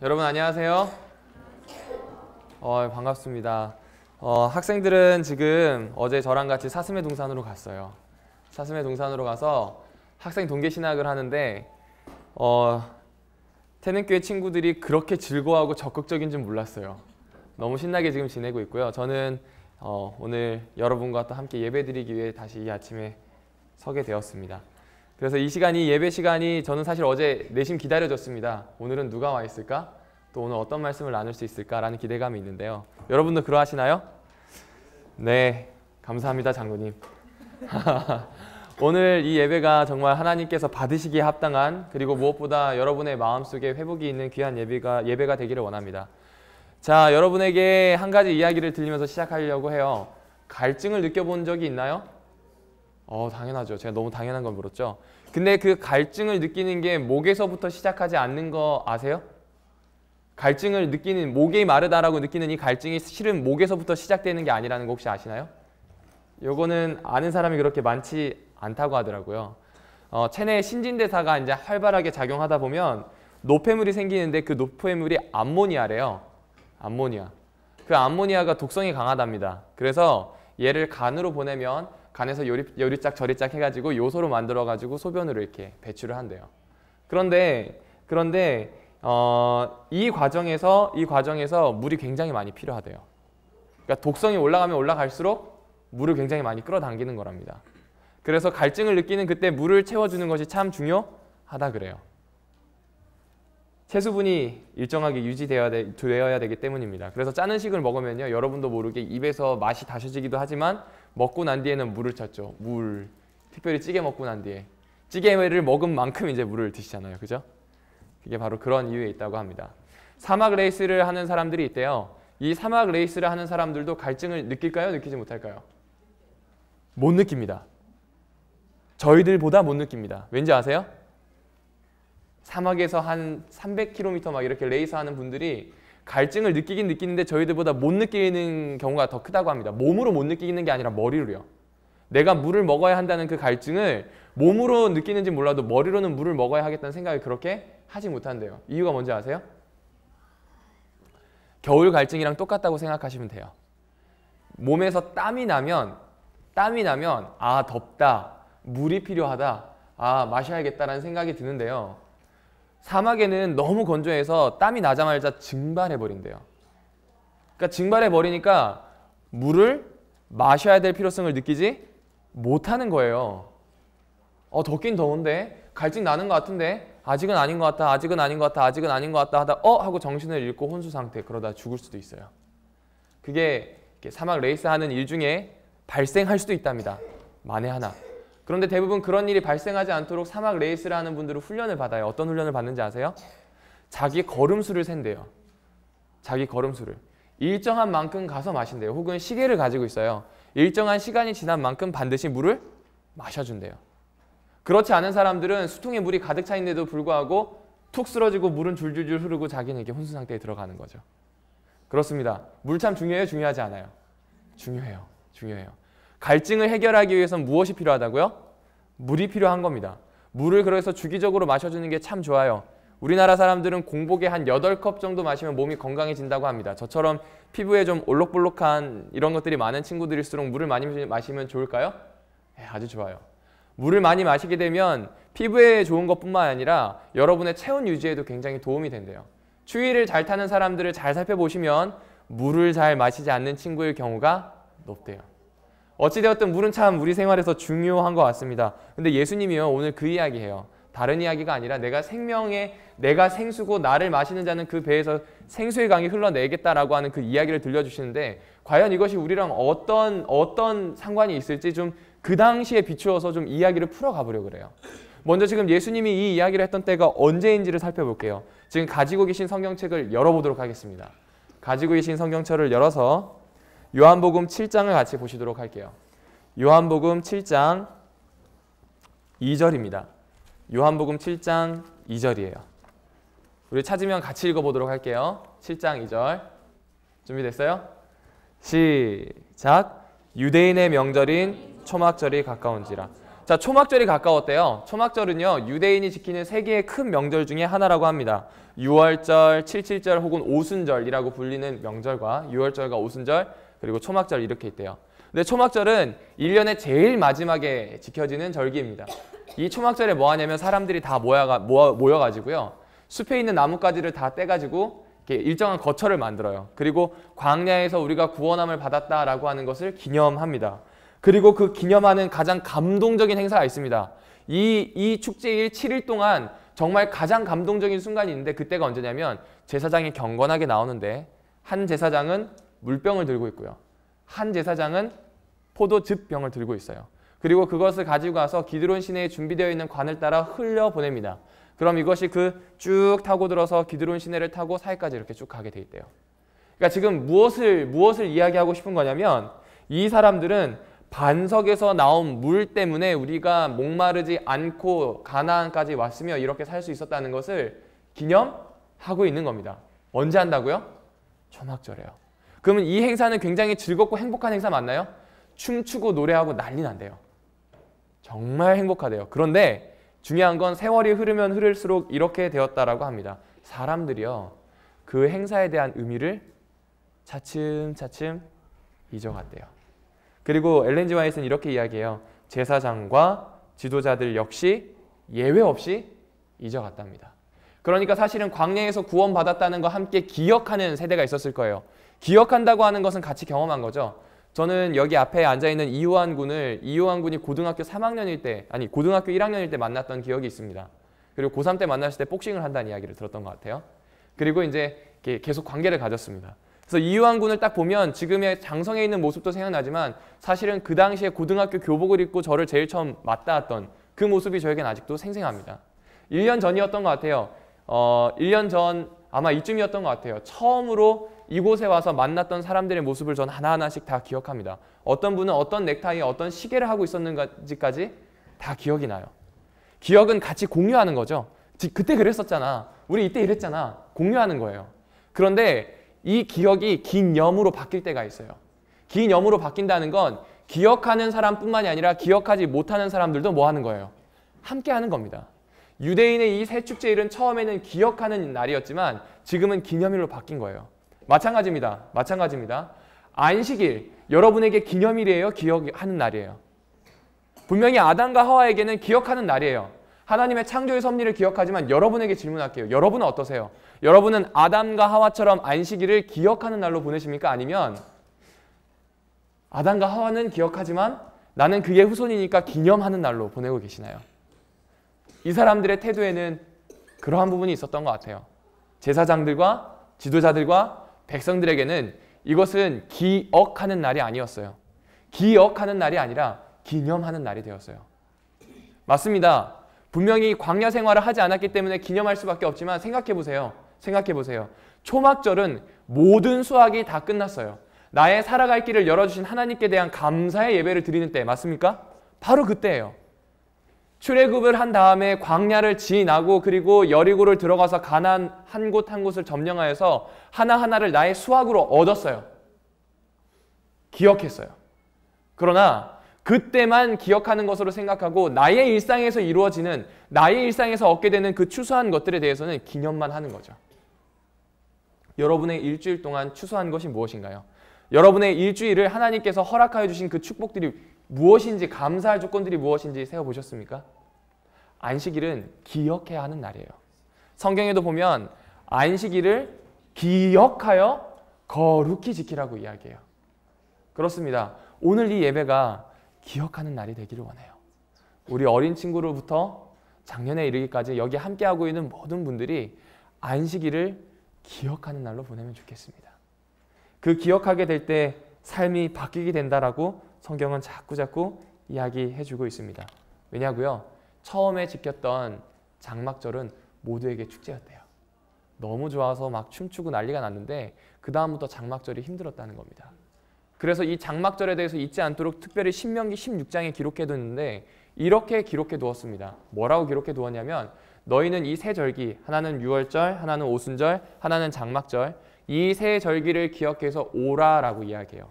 여러분 안녕하세요. 어, 반갑습니다. 어, 학생들은 지금 어제 저랑 같이 사슴의 동산으로 갔어요. 사슴의 동산으로 가서 학생 동계 신학을 하는데 어, 태능교회 친구들이 그렇게 즐거워하고 적극적인 줄 몰랐어요. 너무 신나게 지금 지내고 있고요. 저는 어, 오늘 여러분과 또 함께 예배드리기 위해 다시 이 아침에 서게 되었습니다. 그래서 이 시간이 예배 시간이 저는 사실 어제 내심 기다려졌습니다. 오늘은 누가 와 있을까? 또 오늘 어떤 말씀을 나눌 수 있을까라는 기대감이 있는데요. 여러분도 그러하시나요? 네, 감사합니다, 장로님. 오늘 이 예배가 정말 하나님께서 받으시기에 합당한 그리고 무엇보다 여러분의 마음속에 회복이 있는 귀한 예배가 예배가 되기를 원합니다. 자, 여러분에게 한 가지 이야기를 들리면서 시작하려고 해요. 갈증을 느껴본 적이 있나요? 어, 당연하죠. 제가 너무 당연한 걸 물었죠. 근데 그 갈증을 느끼는 게 목에서부터 시작하지 않는 거 아세요? 갈증을 느끼는 목이 마르다라고 느끼는 이 갈증이 실은 목에서부터 시작되는 게 아니라는 거 혹시 아시나요? 요거는 아는 사람이 그렇게 많지 않다고 하더라고요. 어, 체내 신진대사가 이제 활발하게 작용하다 보면 노폐물이 생기는데 그 노폐물이 암모니아래요. 암모니아. 그 암모니아가 독성이 강하답니다. 그래서 얘를 간으로 보내면 간에서 요리, 요리짝 저리짝 해가지고 요소로 만들어가지고 소변으로 이렇게 배출을 한대요. 그런데 그런데 어, 이 과정에서 이 과정에서 물이 굉장히 많이 필요하대요. 그러니까 독성이 올라가면 올라갈수록 물을 굉장히 많이 끌어당기는 거랍니다. 그래서 갈증을 느끼는 그때 물을 채워주는 것이 참 중요하다 그래요. 체수분이 일정하게 유지되어야 되, 되기 때문입니다. 그래서 짠 음식을 먹으면요, 여러분도 모르게 입에서 맛이 다셔지기도 하지만 먹고 난 뒤에는 물을 찾죠. 물. 특별히 찌개 먹고 난 뒤에 찌개를 먹은 만큼 이제 물을 드시잖아요, 그죠? 그게 바로 그런 이유에 있다고 합니다. 사막 레이스를 하는 사람들이 있대요. 이 사막 레이스를 하는 사람들도 갈증을 느낄까요? 느끼지 못할까요? 못 느낍니다. 저희들보다 못 느낍니다. 왠지 아세요? 사막에서 한 300km 막 이렇게 레이스 하는 분들이 갈증을 느끼긴 느끼는데 저희들보다 못 느끼는 경우가 더 크다고 합니다. 몸으로 못 느끼는 게 아니라 머리로요. 내가 물을 먹어야 한다는 그 갈증을 몸으로 느끼는지 몰라도 머리로는 물을 먹어야 하겠다는 생각을 그렇게 하지 못한대요. 이유가 뭔지 아세요? 겨울 갈증이랑 똑같다고 생각하시면 돼요. 몸에서 땀이 나면 땀이 나면 아 덥다 물이 필요하다 아 마셔야겠다라는 생각이 드는데요. 사막에는 너무 건조해서 땀이 나자마자 증발해 버린대요. 그러니까 증발해 버리니까 물을 마셔야 될 필요성을 느끼지 못하는 거예요. 어 덥긴 더운데 갈증 나는 것 같은데 아직은 아닌 것 같다. 아직은 아닌 것 같다. 아직은 아닌 것 같다 하다 어 하고 정신을 잃고 혼수 상태 그러다 죽을 수도 있어요. 그게 사막 레이스 하는 일 중에 발생할 수도 있답니다. 만에 하나. 그런데 대부분 그런 일이 발생하지 않도록 사막 레이스를 하는 분들은 훈련을 받아요. 어떤 훈련을 받는지 아세요? 자기 걸음수를 센대요. 자기 걸음수를. 일정한 만큼 가서 마신대요. 혹은 시계를 가지고 있어요. 일정한 시간이 지난 만큼 반드시 물을 마셔준대요. 그렇지 않은 사람들은 수통에 물이 가득 차 있는데도 불구하고 툭 쓰러지고 물은 줄줄줄 흐르고 자기는 이렇게 혼수 상태에 들어가는 거죠. 그렇습니다. 물 참 중요해요? 중요하지 않아요? 중요해요. 중요해요. 갈증을 해결하기 위해서는 무엇이 필요하다고요? 물이 필요한 겁니다. 물을 그래서 주기적으로 마셔주는 게 참 좋아요. 우리나라 사람들은 공복에 한 8컵 정도 마시면 몸이 건강해진다고 합니다. 저처럼 피부에 좀 올록볼록한 이런 것들이 많은 친구들일수록 물을 많이 마시면 좋을까요? 네, 아주 좋아요. 물을 많이 마시게 되면 피부에 좋은 것뿐만 아니라 여러분의 체온 유지에도 굉장히 도움이 된대요. 추위를 잘 타는 사람들을 잘 살펴보시면 물을 잘 마시지 않는 친구일 경우가 높대요. 어찌되었든 물은 참 우리 생활에서 중요한 것 같습니다. 근데 예수님이요 오늘 그 이야기 해요. 다른 이야기가 아니라 내가 생명에 내가 생수고 나를 마시는 자는 그 배에서 생수의 강이 흘러내겠다라고 하는 그 이야기를 들려주시는데 과연 이것이 우리랑 어떤 어떤 상관이 있을지 좀 그 당시에 비추어서 좀 이야기를 풀어가 보려 그래요. 먼저 지금 예수님이 이 이야기를 했던 때가 언제인지를 살펴볼게요. 지금 가지고 계신 성경책을 열어보도록 하겠습니다. 가지고 계신 성경책을 열어서 요한복음 7장을 같이 보시도록 할게요. 요한복음 7장 2절입니다. 요한복음 7장 2절이에요. 우리 찾으면 같이 읽어보도록 할게요. 7장 2절. 준비됐어요? 시작. 유대인의 명절인 초막절이 가까운지라. 자, 초막절이 가까웠대요. 초막절은요, 유대인이 지키는 세 개의 큰 명절 중에 하나라고 합니다. 6월절, 77절 혹은 오순절이라고 불리는 명절과 6월절과 오순절 그리고 초막절 이렇게 있대요. 근데 초막절은 1년의 제일 마지막에 지켜지는 절기입니다. 이 초막절에 뭐 하냐면 사람들이 다 모여가, 모여, 모여가지고요. 숲에 있는 나뭇가지를 다 떼가지고 일정한 거처를 만들어요. 그리고 광야에서 우리가 구원함을 받았다라고 하는 것을 기념합니다. 그리고 그 기념하는 가장 감동적인 행사가 있습니다. 이, 이 축제일 7일 동안 정말 가장 감동적인 순간이 있는데 그때가 언제냐면 제사장이 경건하게 나오는데 한 제사장은 물병을 들고 있고요. 한 제사장은 포도즙병을 들고 있어요. 그리고 그것을 가지고 가서 기드론 시내에 준비되어 있는 관을 따라 흘려 보냅니다. 그럼 이것이 그 쭉 타고 들어서 기드론 시내를 타고 사이까지 이렇게 쭉 가게 돼 있대요. 그러니까 지금 무엇을 무엇을 이야기하고 싶은 거냐면 이 사람들은 반석에서 나온 물 때문에 우리가 목마르지 않고 가나안까지 왔으며 이렇게 살 수 있었다는 것을 기념하고 있는 겁니다. 언제 한다고요? 초막절에요. 그러면 이 행사는 굉장히 즐겁고 행복한 행사 맞나요? 춤추고 노래하고 난리 난대요. 정말 행복하대요. 그런데 중요한 건 세월이 흐르면 흐를수록 이렇게 되었다라고 합니다. 사람들이요. 그 행사에 대한 의미를 차츰차츰 잊어갔대요. 그리고 엘렌지 와이트는 이렇게 이야기해요. 제사장과 지도자들 역시 예외 없이 잊어갔답니다. 그러니까 사실은 광야에서 구원받았다는 거 함께 기억하는 세대가 있었을 거예요. 기억한다고 하는 것은 같이 경험한 거죠. 저는 여기 앞에 앉아 있는 이호환 군을 이호환 군이 고등학교 3학년일 때 아니 고등학교 1학년일 때 만났던 기억이 있습니다. 그리고 고3 때 만났을 때 복싱을 한다는 이야기를 들었던 것 같아요. 그리고 이제 계속 관계를 가졌습니다. 그래서 이유한 군을 딱 보면 지금의 장성에 있는 모습도 생각나지만 사실은 그 당시에 고등학교 교복을 입고 저를 제일 처음 맞닿았던 그 모습이 저에겐 아직도 생생합니다. 1년 전이었던 것 같아요. 어, 1년 전 아마 이쯤이었던 것 같아요. 처음으로 이곳에 와서 만났던 사람들의 모습을 전 하나하나씩 다 기억합니다. 어떤 분은 어떤 넥타이에 어떤 시계를 하고 있었는지까지 다 기억이 나요. 기억은 같이 공유하는 거죠. 그때 그랬었잖아. 우리 이때 이랬잖아. 공유하는 거예요. 그런데 이 기억이 긴 염으로 바뀔 때가 있어요. 긴 염으로 바뀐다는 건 기억하는 사람뿐만이 아니라 기억하지 못하는 사람들도 뭐 하는 거예요? 함께 하는 겁니다. 유대인의 이 새 축제일은 처음에는 기억하는 날이었지만 지금은 기념일로 바뀐 거예요. 마찬가지입니다. 마찬가지입니다. 안식일, 여러분에게 기념일이에요? 기억하는 날이에요? 분명히 아담과 하와에게는 기억하는 날이에요. 하나님의 창조의 섭리를 기억하지만 여러분에게 질문할게요. 여러분은 어떠세요? 여러분은 아담과 하와처럼 안식일을 기억하는 날로 보내십니까? 아니면 아담과 하와는 기억하지만 나는 그의 후손이니까 기념하는 날로 보내고 계시나요? 이 사람들의 태도에는 그러한 부분이 있었던 것 같아요. 제사장들과 지도자들과 백성들에게는 이것은 기억하는 날이 아니었어요. 기억하는 날이 아니라 기념하는 날이 되었어요. 맞습니다. 분명히 광야 생활을 하지 않았기 때문에 기념할 수밖에 없지만 생각해 보세요. 생각해 보세요. 초막절은 모든 수학이 다 끝났어요. 나의 살아갈 길을 열어주신 하나님께 대한 감사의 예배를 드리는 때 맞습니까? 바로 그때예요. 출애굽을 한 다음에 광야를 지나고 그리고 여리고를 들어가서 가난 한 곳 한 곳을 점령하여서 하나하나를 나의 수학으로 얻었어요. 기억했어요. 그러나 그때만 기억하는 것으로 생각하고 나의 일상에서 이루어지는 나의 일상에서 얻게 되는 그 추수한 것들에 대해서는 기념만 하는 거죠. 여러분의 일주일 동안 추수한 것이 무엇인가요? 여러분의 일주일을 하나님께서 허락하여 주신 그 축복들이 무엇인지 감사할 조건들이 무엇인지 세워 보셨습니까? 안식일은 기억해야 하는 날이에요. 성경에도 보면 안식일을 기억하여 거룩히 지키라고 이야기해요. 그렇습니다. 오늘 이 예배가 기억하는 날이 되기를 원해요. 우리 어린 친구로부터 작년에 이르기까지 여기 함께하고 있는 모든 분들이 안식일을 기억하는 날로 보내면 좋겠습니다. 그 기억하게 될 때 삶이 바뀌게 된다라고 성경은 자꾸 자꾸 이야기해 주고 있습니다. 왜냐고요? 처음에 지켰던 장막절은 모두에게 축제였대요. 너무 좋아서 막 춤추고 난리가 났는데 그 다음부터 장막절이 힘들었다는 겁니다. 그래서 이 장막절에 대해서 잊지 않도록 특별히 신명기 16장에 기록해 뒀는데 이렇게 기록해 두었습니다. 뭐라고 기록해 두었냐면 너희는 이 세 절기 하나는 유월절, 하나는 오순절, 하나는 장막절 이 세 절기를 기억해서 오라라고 이야기해요.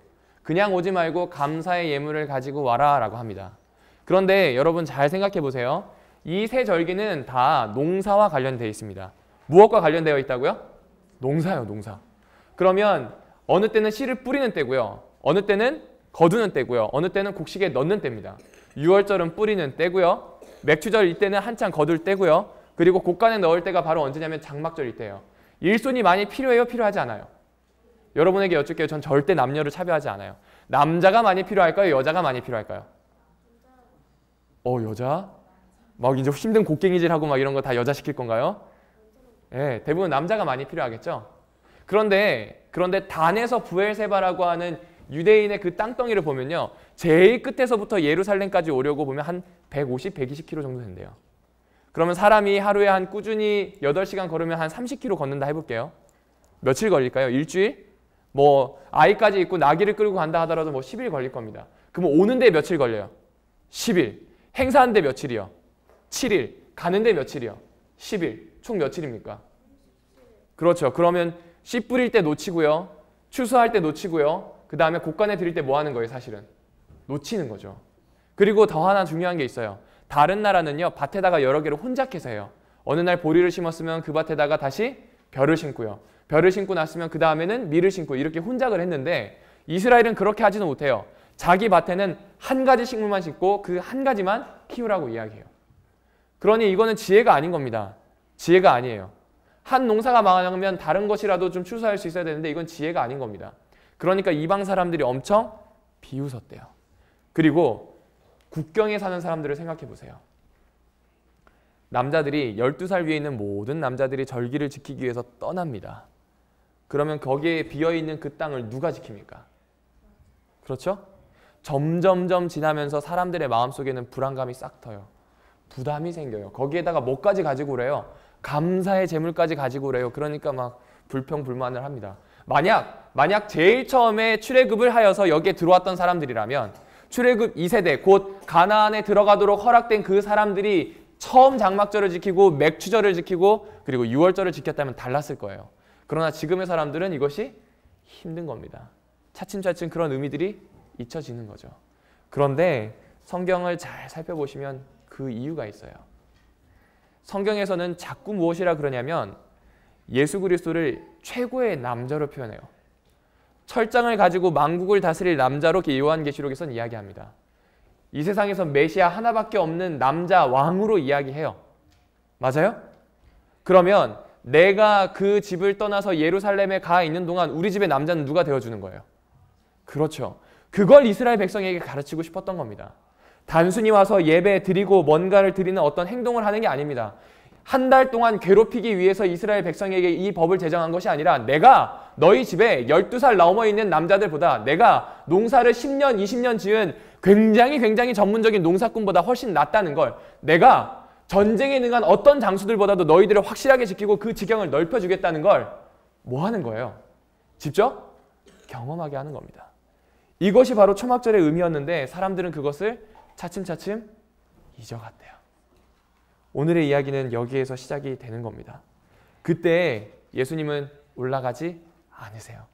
그냥 오지 말고 감사의 예물을 가지고 와라 라고 합니다. 그런데 여러분 잘 생각해 보세요. 이 세 절기는 다 농사와 관련되어 있습니다. 무엇과 관련되어 있다고요? 농사요, 농사. 그러면 어느 때는 씨를 뿌리는 때고요. 어느 때는 거두는 때고요. 어느 때는 곡식에 넣는 때입니다. 6월절은 뿌리는 때고요. 맥추절 이때는 한창 거둘 때고요. 그리고 곡간에 넣을 때가 바로 언제냐면 장막절일 때예요. 일손이 많이 필요해요? 필요하지 않아요? 여러분에게 여쭙게요. 전 절대 남녀를 차별하지 않아요. 남자가 많이 필요할까요? 여자가 많이 필요할까요? 어 여자? 막 이제 힘든 곡괭이질하고 막 이런 거 다 여자 시킬 건가요? 예, 네, 대부분 남자가 많이 필요하겠죠. 그런데 그런데 단에서 부엘세바라고 하는 유대인의 그 땅덩이를 보면요. 제일 끝에서부터 예루살렘까지 오려고 보면 한 150, 120km 정도 된대요. 그러면 사람이 하루에 한 꾸준히 8시간 걸으면 한 30km 걷는다 해볼게요. 며칠 걸릴까요? 일주일? 뭐 아이까지 있고 나귀를 끌고 간다 하더라도 뭐 10일 걸릴 겁니다. 그럼 오는데 며칠 걸려요? 10일. 행사하는데 며칠이요? 7일. 가는데 며칠이요? 10일. 총 며칠입니까? 그렇죠. 그러면 씨 뿌릴 때 놓치고요. 추수할 때 놓치고요. 그 다음에 곡간에 드릴 때뭐 하는 거예요, 사실은? 놓치는 거죠. 그리고 더 하나 중요한 게 있어요. 다른 나라는요, 밭에다가 여러 개를 혼작해서 해요. 어느 날 보리를 심었으면 그 밭에다가 다시 벼를 심고요. 벼를 심고 났으면 그 다음에는 밀을 심고 이렇게 혼작을 했는데 이스라엘은 그렇게 하지는 못해요. 자기 밭에는 한 가지 식물만 심고 그 한 가지만 키우라고 이야기해요. 그러니 이거는 지혜가 아닌 겁니다. 지혜가 아니에요. 한 농사가 망하면 다른 것이라도 좀 추수할 수 있어야 되는데 이건 지혜가 아닌 겁니다. 그러니까 이방 사람들이 엄청 비웃었대요. 그리고 국경에 사는 사람들을 생각해 보세요. 남자들이 12살 위에 있는 모든 남자들이 절기를 지키기 위해서 떠납니다. 그러면 거기에 비어있는 그 땅을 누가 지킵니까? 그렇죠? 점점점 지나면서 사람들의 마음속에는 불안감이 싹 터요. 부담이 생겨요. 거기에다가 뭐까지 가지고 그래요? 감사의 재물까지 가지고 그래요. 그러니까 막 불평 불만을 합니다. 만약 만약 제일 처음에 출애굽을 하여서 여기에 들어왔던 사람들이라면 출애굽 2세대 곧 가나안에 들어가도록 허락된 그 사람들이 처음 장막절을 지키고 맥추절을 지키고 그리고 6월절을 지켰다면 달랐을 거예요. 그러나 지금의 사람들은 이것이 힘든 겁니다. 차츰차츰 그런 의미들이 잊혀지는 거죠. 그런데 성경을 잘 살펴보시면 그 이유가 있어요. 성경에서는 자꾸 무엇이라 그러냐면 예수 그리스도를 최고의 남자로 표현해요. 철장을 가지고 만국을 다스릴 남자로 요한계시록에서는 이야기합니다. 이 세상에서 메시아 하나밖에 없는 남자 왕으로 이야기해요. 맞아요? 그러면 내가 그 집을 떠나서 예루살렘에 가 있는 동안 우리 집의 남자는 누가 되어주는 거예요? 그렇죠. 그걸 이스라엘 백성에게 가르치고 싶었던 겁니다. 단순히 와서 예배 드리고 뭔가를 드리는 어떤 행동을 하는 게 아닙니다. 한 달 동안 괴롭히기 위해서 이스라엘 백성에게 이 법을 제정한 것이 아니라 내가 너희 집에 12살 넘어 있는 남자들보다 내가 농사를 10년, 20년 지은 굉장히 굉장히 전문적인 농사꾼보다 훨씬 낫다는 걸 내가 전쟁에 능한 어떤 장수들보다도 너희들을 확실하게 지키고 그 지경을 넓혀주겠다는 걸 뭐 하는 거예요? 직접 경험하게 하는 겁니다. 이것이 바로 초막절의 의미였는데 사람들은 그것을 차츰차츰 잊어갔대요. 오늘의 이야기는 여기에서 시작이 되는 겁니다. 그때 예수님은 올라가지 않으세요.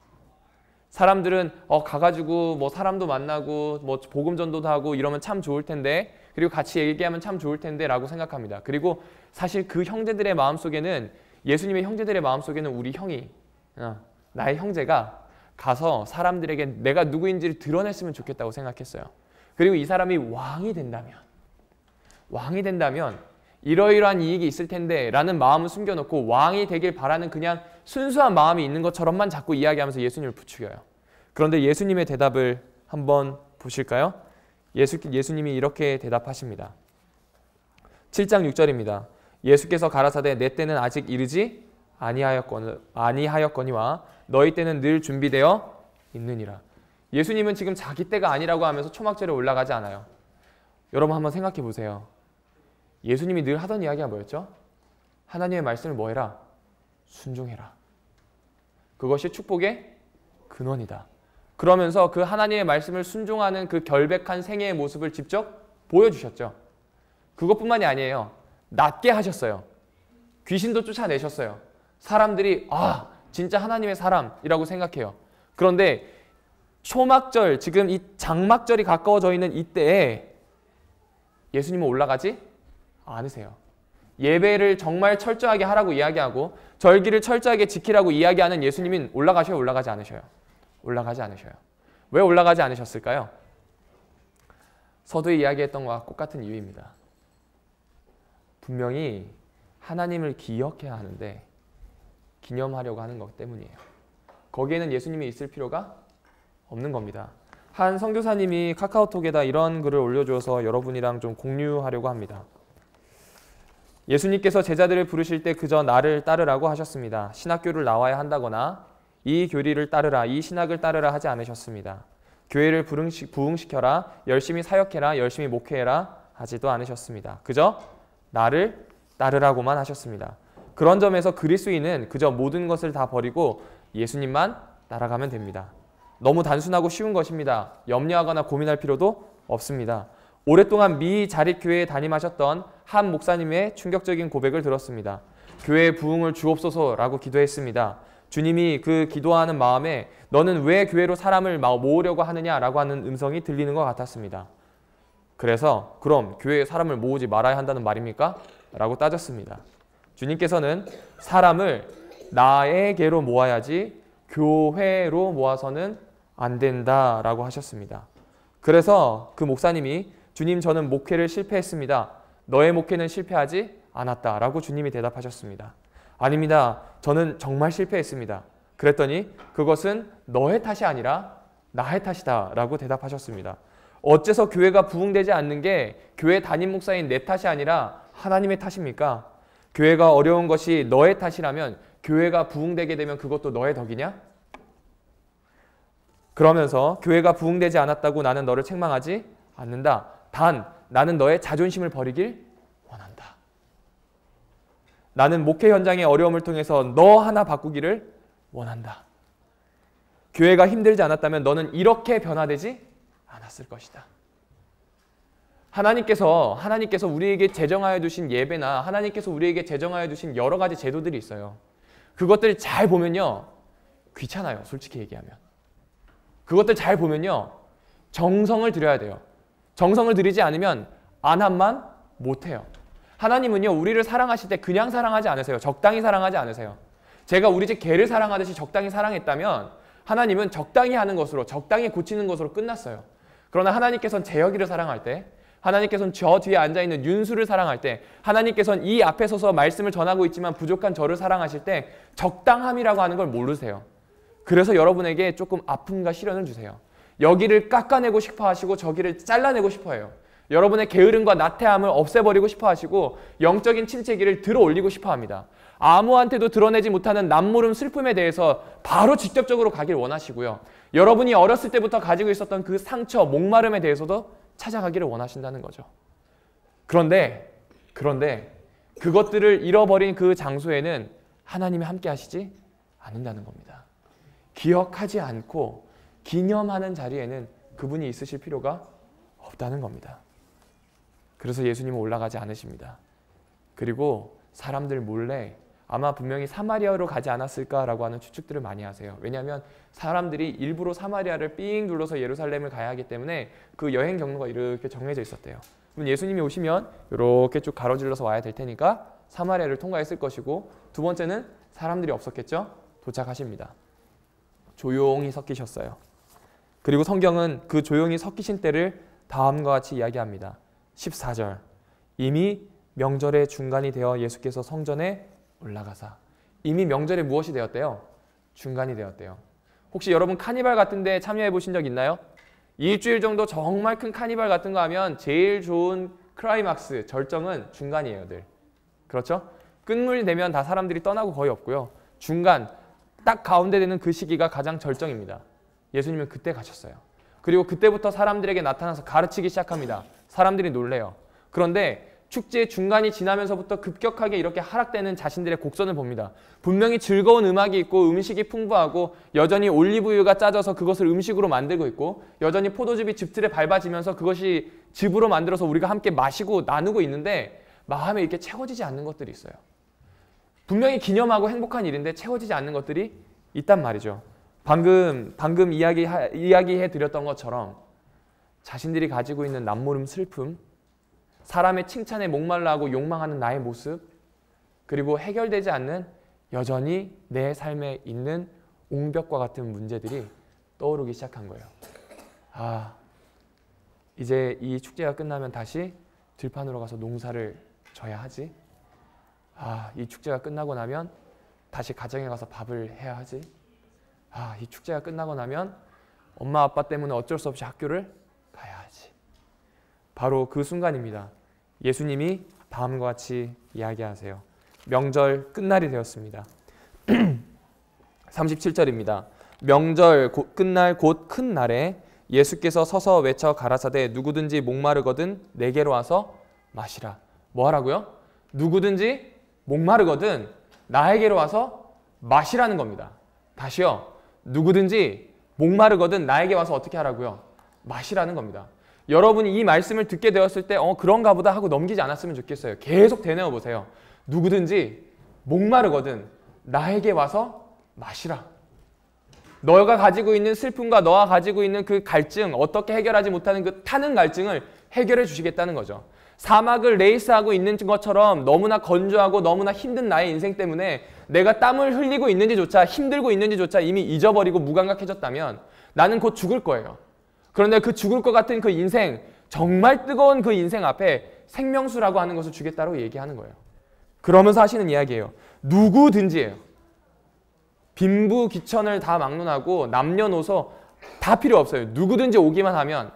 사람들은 어 가가지고 뭐 사람도 만나고 뭐 복음 전도도 하고 이러면 참 좋을 텐데 그리고 같이 얘기하면 참 좋을 텐데라고 생각합니다. 그리고 사실 그 형제들의 마음 속에는 예수님의 형제들의 마음 속에는 우리 형이 어, 나의 형제가 가서 사람들에게 내가 누구인지를 드러냈으면 좋겠다고 생각했어요. 그리고 이 사람이 왕이 된다면 왕이 된다면 이러이러한 이익이 있을 텐데 라는 마음을 숨겨놓고 왕이 되길 바라는 그냥 순수한 마음이 있는 것처럼만 자꾸 이야기하면서 예수님을 부추겨요. 그런데 예수님의 대답을 한번 보실까요? 예수, 예수님이 이렇게 대답하십니다. 7장 6절입니다. 예수께서 가라사대 내 때는 아직 이르지 아니하였거니, 아니하였거니와 너희 때는 늘 준비되어 있느니라. 예수님은 지금 자기 때가 아니라고 하면서 초막절에 올라가지 않아요. 여러분 한번 생각해 보세요. 예수님이 늘 하던 이야기가 뭐였죠? 하나님의 말씀을 뭐 해라? 순종해라. 그것이 축복의 근원이다. 그러면서 그 하나님의 말씀을 순종하는 그 결백한 생애의 모습을 직접 보여주셨죠. 그것뿐만이 아니에요. 낫게 하셨어요. 귀신도 쫓아내셨어요. 사람들이 아 진짜 하나님의 사람이라고 생각해요. 그런데 초막절 지금 이 장막절이 가까워져 있는 이때에 예수님은 올라가지 않으세요. 예배를 정말 철저하게 하라고 이야기하고 절기를 철저하게 지키라고 이야기하는 예수님은 올라가셔요, 올라가지 않으셔요? 올라가지 않으셔요. 왜 올라가지 않으셨을까요? 서두에 이야기했던 것과 똑같은 이유입니다. 분명히 하나님을 기억해야 하는데 기념하려고 하는 것 때문이에요. 거기에는 예수님이 있을 필요가 없는 겁니다. 한 선교사님이 카카오톡에다 이런 글을 올려주어서 여러분이랑 좀 공유하려고 합니다. 예수님께서 제자들을 부르실 때 그저 나를 따르라고 하셨습니다. 신학교를 나와야 한다거나 이 교리를 따르라, 이 신학을 따르라 하지 않으셨습니다. 교회를 부흥시켜라, 열심히 사역해라, 열심히 목회해라 하지도 않으셨습니다. 그저 나를 따르라고만 하셨습니다. 그런 점에서 그리스인은 그저 모든 것을 다 버리고 예수님만 따라가면 됩니다. 너무 단순하고 쉬운 것입니다. 염려하거나 고민할 필요도 없습니다. 오랫동안 미 자립교회에 담임하셨던 한 목사님의 충격적인 고백을 들었습니다. 교회 부흥을 주옵소서라고 기도했습니다. 주님이 그 기도하는 마음에 너는 왜 교회로 사람을 모으려고 하느냐라고 하는 음성이 들리는 것 같았습니다. 그래서 그럼 교회에 사람을 모으지 말아야 한다는 말입니까? 라고 따졌습니다. 주님께서는 사람을 나에게로 모아야지 교회로 모아서는 안 된다라고 하셨습니다. 그래서 그 목사님이 주님 저는 목회를 실패했습니다. 너의 목회는 실패하지 않았다 라고 주님이 대답하셨습니다. 아닙니다. 저는 정말 실패했습니다. 그랬더니 그것은 너의 탓이 아니라 나의 탓이다 라고 대답하셨습니다. 어째서 교회가 부흥되지 않는 게 교회 담임 목사인 내 탓이 아니라 하나님의 탓입니까? 교회가 어려운 것이 너의 탓이라면 교회가 부흥되게 되면 그것도 너의 덕이냐? 그러면서 교회가 부흥되지 않았다고 나는 너를 책망하지 않는다. 단 나는 너의 자존심을 버리길 원한다. 나는 목회 현장의 어려움을 통해서 너 하나 바꾸기를 원한다. 교회가 힘들지 않았다면 너는 이렇게 변화되지 않았을 것이다. 하나님께서 하나님께서 우리에게 제정하여 두신 예배나 하나님께서 우리에게 제정하여 두신 여러 가지 제도들이 있어요. 그것들 잘 보면요. 귀찮아요. 솔직히 얘기하면. 그것들 잘 보면요. 정성을 들여야 돼요. 정성을 들이지 않으면 안 한만 못 해요. 하나님은요. 우리를 사랑하실 때 그냥 사랑하지 않으세요. 적당히 사랑하지 않으세요. 제가 우리 집 개를 사랑하듯이 적당히 사랑했다면 하나님은 적당히 하는 것으로 적당히 고치는 것으로 끝났어요. 그러나 하나님께서는 제여기를 사랑할 때 하나님께서는 저 뒤에 앉아있는 윤수를 사랑할 때 하나님께서는 이 앞에 서서 말씀을 전하고 있지만 부족한 저를 사랑하실 때 적당함이라고 하는 걸 모르세요. 그래서 여러분에게 조금 아픔과 시련을 주세요. 여기를 깎아내고 싶어 하시고 저기를 잘라내고 싶어 해요. 여러분의 게으름과 나태함을 없애버리고 싶어 하시고 영적인 침체기를 들어 올리고 싶어 합니다. 아무한테도 드러내지 못하는 남모름 슬픔에 대해서 바로 직접적으로 가길 원하시고요. 여러분이 어렸을 때부터 가지고 있었던 그 상처, 목마름에 대해서도 찾아가기를 원하신다는 거죠. 그런데 그런데 그것들을 잃어버린 그 장소에는 하나님이 함께 하시지 않는다는 겁니다. 기억하지 않고 기념하는 자리에는 그분이 있으실 필요가 없다는 겁니다. 그래서 예수님은 올라가지 않으십니다. 그리고 사람들 몰래 아마 분명히 사마리아로 가지 않았을까라고 하는 추측들을 많이 하세요. 왜냐하면 사람들이 일부러 사마리아를 삥 둘러서 예루살렘을 가야 하기 때문에 그 여행 경로가 이렇게 정해져 있었대요. 그럼 예수님이 오시면 이렇게 쭉 가로질러서 와야 될 테니까 사마리아를 통과했을 것이고 두 번째는 사람들이 없었겠죠? 도착하십니다. 조용히 섞이셨어요. 그리고 성경은 그 조용히 섞이신 때를 다음과 같이 이야기합니다. 14절 이미 명절의 중간이 되어 예수께서 성전에 올라가사 이미 명절에 무엇이 되었대요? 중간이 되었대요. 혹시 여러분 카니발 같은 데 참여해 보신 적 있나요? 일주일 정도 정말 큰 카니발 같은 거 하면 제일 좋은 크라이막스 절정은 중간이에요, 늘. 그렇죠? 끝물이 되면 다 사람들이 떠나고 거의 없고요. 중간 딱 가운데 되는 그 시기가 가장 절정입니다. 예수님은 그때 가셨어요. 그리고 그때부터 사람들에게 나타나서 가르치기 시작합니다. 사람들이 놀래요. 그런데 축제의 중간이 지나면서부터 급격하게 이렇게 하락되는 자신들의 곡선을 봅니다. 분명히 즐거운 음악이 있고 음식이 풍부하고 여전히 올리브유가 짜져서 그것을 음식으로 만들고 있고 여전히 포도즙이 즙틀에 밟아지면서 그것이 즙으로 만들어서 우리가 함께 마시고 나누고 있는데 마음에 이렇게 채워지지 않는 것들이 있어요. 분명히 기념하고 행복한 일인데 채워지지 않는 것들이 있단 말이죠. 방금 방금 이야기 이야기해 드렸던 것처럼 자신들이 가지고 있는 남모름 슬픔 사람의 칭찬에 목말라하고 욕망하는 나의 모습, 그리고 해결되지 않는 여전히 내 삶에 있는 옹벽과 같은 문제들이 떠오르기 시작한 거예요. 아, 이제 이 축제가 끝나면 다시 들판으로 가서 농사를 져야 하지. 아, 이 축제가 끝나고 나면 다시 가정에 가서 밥을 해야 하지. 아, 이 축제가 끝나고 나면 엄마 아빠 때문에 어쩔 수 없이 학교를 가야 하지. 바로 그 순간입니다. 예수님이 다음과 같이 이야기하세요. 명절 끝날이 되었습니다. 37절입니다. 명절 곧 끝날 곧 큰 날에 예수께서 서서 외쳐 가라사대 누구든지 목마르거든 내게로 와서 마시라. 뭐 하라고요? 누구든지 목마르거든 나에게로 와서 마시라는 겁니다. 다시요. 누구든지 목마르거든 나에게 와서 어떻게 하라고요? 마시라는 겁니다. 여러분이 이 말씀을 듣게 되었을 때 어, 그런가 보다 하고 넘기지 않았으면 좋겠어요. 계속 되뇌어 보세요. 누구든지 목마르거든 나에게 와서 마시라. 너가 가지고 있는 슬픔과 너가 가지고 있는 그 갈증, 어떻게 해결하지 못하는 그 타는 갈증을 해결해 주시겠다는 거죠. 사막을 레이스하고 있는 것처럼 너무나 건조하고 너무나 힘든 나의 인생 때문에 내가 땀을 흘리고 있는지조차 힘들고 있는지조차 이미 잊어버리고 무감각해졌다면 나는 곧 죽을 거예요. 그런데 그 죽을 것 같은 그 인생, 정말 뜨거운 그 인생 앞에 생명수라고 하는 것을 주겠다고 얘기하는 거예요. 그러면서 하시는 이야기예요. 누구든지예요. 빈부 귀천을 다 막론하고 남녀노소 다 필요 없어요. 누구든지 오기만 하면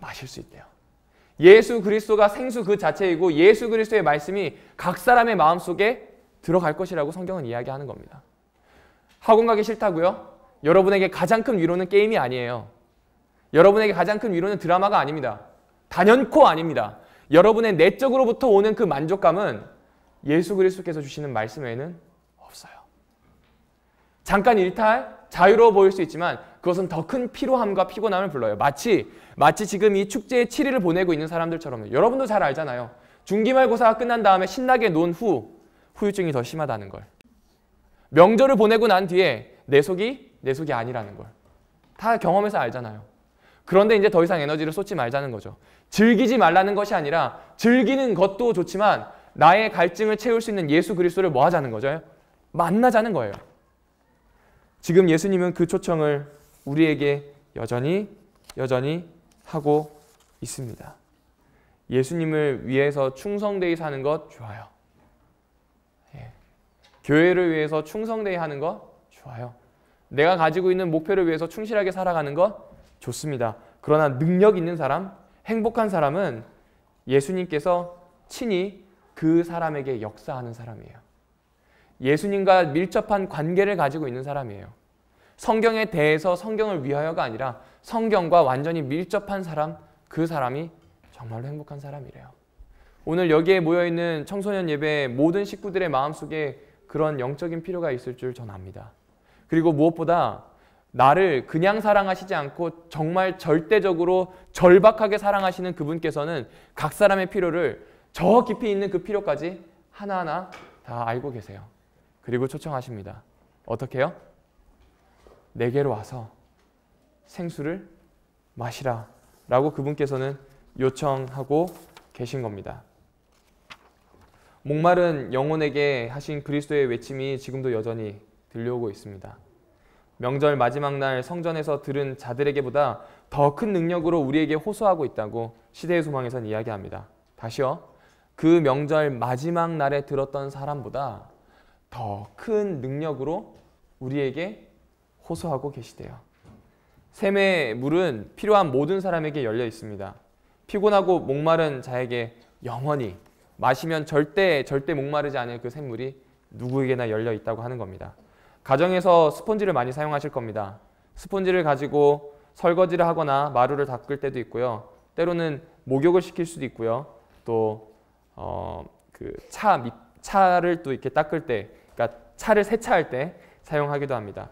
마실 수 있대요. 예수 그리스도가 생수 그 자체이고 예수 그리스도의 말씀이 각 사람의 마음속에 들어갈 것이라고 성경은 이야기하는 겁니다. 학원 가기 싫다고요? 여러분에게 가장 큰 위로는 게임이 아니에요. 여러분에게 가장 큰 위로는 드라마가 아닙니다. 단연코 아닙니다. 여러분의 내적으로부터 오는 그 만족감은 예수 그리스도께서 주시는 말씀 외에는 없어요. 잠깐 일탈, 자유로워 보일 수 있지만 그것은 더 큰 피로함과 피곤함을 불러요. 마치 마치 지금 이 축제의 7일을 보내고 있는 사람들처럼 여러분도 잘 알잖아요. 중기말고사가 끝난 다음에 신나게 논 후 후유증이 더 심하다는 걸. 명절을 보내고 난 뒤에 내 속이 내 속이 아니라는 걸. 다 경험해서 알잖아요. 그런데 이제 더 이상 에너지를 쏟지 말자는 거죠. 즐기지 말라는 것이 아니라 즐기는 것도 좋지만 나의 갈증을 채울 수 있는 예수 그리스도를 뭐 하자는 거죠? 만나자는 거예요. 지금 예수님은 그 초청을 우리에게 여전히 여전히 하고 있습니다. 예수님을 위해서 충성되이 사는 것 좋아요. 예. 교회를 위해서 충성되이 하는 것 좋아요. 내가 가지고 있는 목표를 위해서 충실하게 살아가는 것 좋습니다. 그러나 능력 있는 사람, 행복한 사람은 예수님께서 친히 그 사람에게 역사하는 사람이에요. 예수님과 밀접한 관계를 가지고 있는 사람이에요. 성경에 대해서 성경을 위하여가 아니라 성경과 완전히 밀접한 사람, 그 사람이 정말로 행복한 사람이래요. 오늘 여기에 모여 있는 청소년 예배 모든 식구들의 마음속에 그런 영적인 필요가 있을 줄 전 압니다. 그리고 무엇보다 나를 그냥 사랑하시지 않고 정말 절대적으로 절박하게 사랑하시는 그분께서는 각 사람의 필요를 저 깊이 있는 그 필요까지 하나하나 다 알고 계세요. 그리고 초청하십니다. 어떻게요? 내게로 와서 생수를 마시라 라고 그분께서는 요청하고 계신 겁니다. 목마른 영혼에게 하신 그리스도의 외침이 지금도 여전히 들려오고 있습니다. 명절 마지막 날 성전에서 들은 자들에게보다 더 큰 능력으로 우리에게 호소하고 있다고 시대의 소망에선 이야기합니다. 다시요. 그 명절 마지막 날에 들었던 사람보다 더 큰 능력으로 우리에게 호소하고 계시대요. 샘의 물은 필요한 모든 사람에게 열려 있습니다. 피곤하고 목마른 자에게 영원히 마시면 절대 절대 목마르지 않을 그 샘물이 누구에게나 열려 있다고 하는 겁니다. 가정에서 스펀지를 많이 사용하실 겁니다. 스펀지를 가지고 설거지를 하거나 마루를 닦을 때도 있고요. 때로는 목욕을 시킬 수도 있고요. 또 어, 차를 또 이렇게 닦을 때, 그러니까 차를 세차할 때 사용하기도 합니다.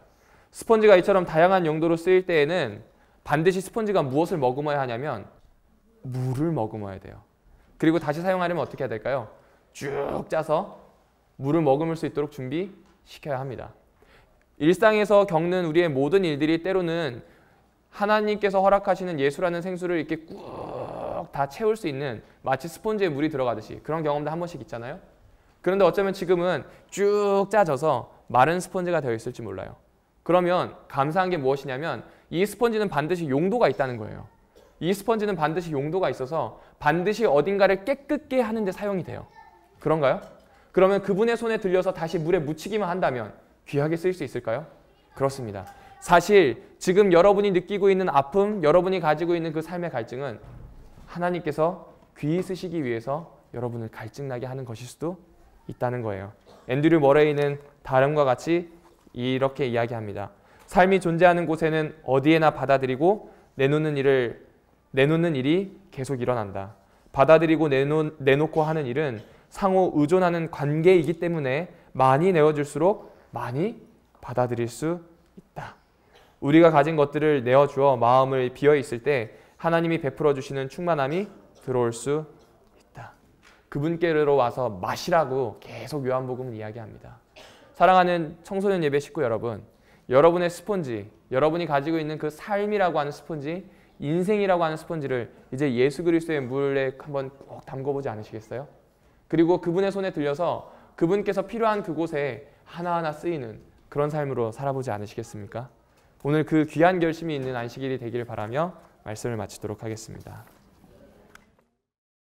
스펀지가 이처럼 다양한 용도로 쓰일 때에는 반드시 스펀지가 무엇을 머금어야 하냐면 물을 머금어야 돼요. 그리고 다시 사용하려면 어떻게 해야 될까요? 쭉 짜서 물을 머금을 수 있도록 준비시켜야 합니다. 일상에서 겪는 우리의 모든 일들이 때로는 하나님께서 허락하시는 예수라는 생수를 이렇게 꾹 다 채울 수 있는 마치 스폰지에 물이 들어가듯이 그런 경험도 한 번씩 있잖아요. 그런데 어쩌면 지금은 쭉 짜져서 마른 스펀지가 되어 있을지 몰라요. 그러면 감사한 게 무엇이냐면 이 스펀지는 반드시 용도가 있다는 거예요. 이 스펀지는 반드시 용도가 있어서 반드시 어딘가를 깨끗게 하는 데 사용이 돼요. 그런가요? 그러면 그분의 손에 들려서 다시 물에 묻히기만 한다면 귀하게 쓰일 수 있을까요? 그렇습니다. 사실 지금 여러분이 느끼고 있는 아픔, 여러분이 가지고 있는 그 삶의 갈증은 하나님께서 귀히 쓰시기 위해서 여러분을 갈증나게 하는 것일 수도 있다는 거예요. 앤드류 머레이는 다름과 같이 이렇게 이야기합니다. 삶이 존재하는 곳에는 어디에나 받아들이고 내놓는 일을 내놓는 일이 계속 일어난다. 받아들이고 내놓, 내놓고 하는 일은 상호 의존하는 관계이기 때문에 많이 내어줄수록 많이 받아들일 수 있다. 우리가 가진 것들을 내어주어 마음을 비어 있을 때 하나님이 베풀어 주시는 충만함이 들어올 수 있다. 그분께로 와서 마시라고 계속 요한복음은 이야기합니다. 사랑하는 청소년 예배 식구 여러분, 여러분의 스폰지, 여러분이 가지고 있는 그 삶이라고 하는 스폰지, 인생이라고 하는 스폰지를 이제 예수 그리스도의 물에 한번 꼭 담궈보지 않으시겠어요? 그리고 그분의 손에 들려서 그분께서 필요한 그곳에 하나하나 쓰이는 그런 삶으로 살아보지 않으시겠습니까? 오늘 그 귀한 결심이 있는 안식일이 되기를 바라며 말씀을 마치도록 하겠습니다.